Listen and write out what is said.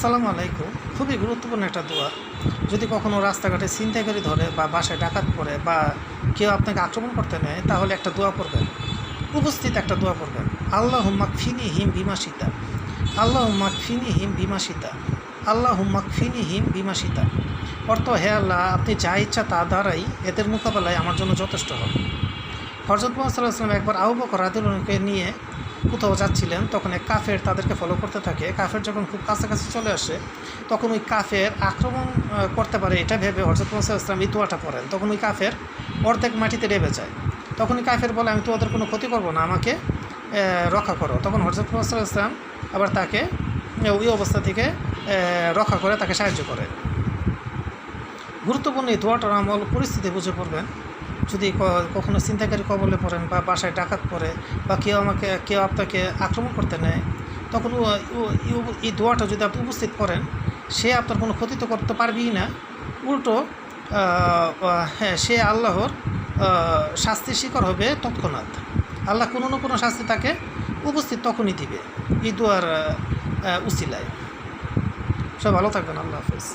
আসসালামু আলাইকুম। খুবই গুরুত্বপূর্ণ একটা দোয়া। যদি কখনো রাস্তাঘাটে ছিনতাইকারী ধরে বা বাসায় ডাকাত পড়ে বা কেউ আপনাকে আক্রমণ করতে নেয়, তাহলে একটা দোয়া পড়বেন। উপস্থিত একটা দোয়া পড়বেন। আল্লাহ হুম্মাক ফিনি হিম বিমাসিতা আল্লাহ হুম্মাক ফিনি হিম বিমাসিতা আল্লাহ হুম্মাক ফিনি হিম বিমাসিতা অর্থ, হে আল্লাহ, আপনি যা ইচ্ছা তা দ্বারাই এদের মোকাবেলায় আমার জন্য যথেষ্ট হন হরজত মোহাম্মদ একবার আবু বকর রাদিউল্লাহকে নিয়ে কোথাও যাচ্ছিলেন, তখন এক কাফের তাদেরকে ফলো করতে থাকে। কাফের যখন খুব কাছাকাছি চলে আসে, তখন ওই কাফের আক্রমণ করতে পারে এটা ভেবে হরজত মোহাম্মদ ইসলাম এই দোয়াটা পড়েন। তখন ওই কাফের অর্ধেক মাটিতে ডেবে যায়। তখন ওই কাফের বলে, আমি তো ওদের কোনো ক্ষতি করব না, আমাকে রক্ষা করো। তখন হরজত মোহাম্মদ ইসলাম আবার তাকে ওই অবস্থা থেকে রক্ষা করে, তাকে সাহায্য করে। গুরুত্বপূর্ণ এই দোয়াটার আমল পরিস্থিতি বুঝে পড়বেন। যদি কখনো চিন্তাকারী কবলে পড়েন বা বাসায় ডাকাত পড়ে বা কেউ আমাকে, কেউ আপনাকে আক্রমণ করতে নেয়, তখন এই দোয়াটা যদি আপনি উপস্থিত করেন, সে আপনার কোনো ক্ষতি তো করতে পারবেই না। উল্টো হ্যাঁ সে আল্লাহর শাস্তির শিকার হবে তৎক্ষণাৎ। আল্লাহ কোনো না কোনো শাস্তি তাকে উপস্থিত তখনই দিবে। এই দোয়ার উসিলায়। সব ভালো থাকবেন, আল্লাহ হাফেজ।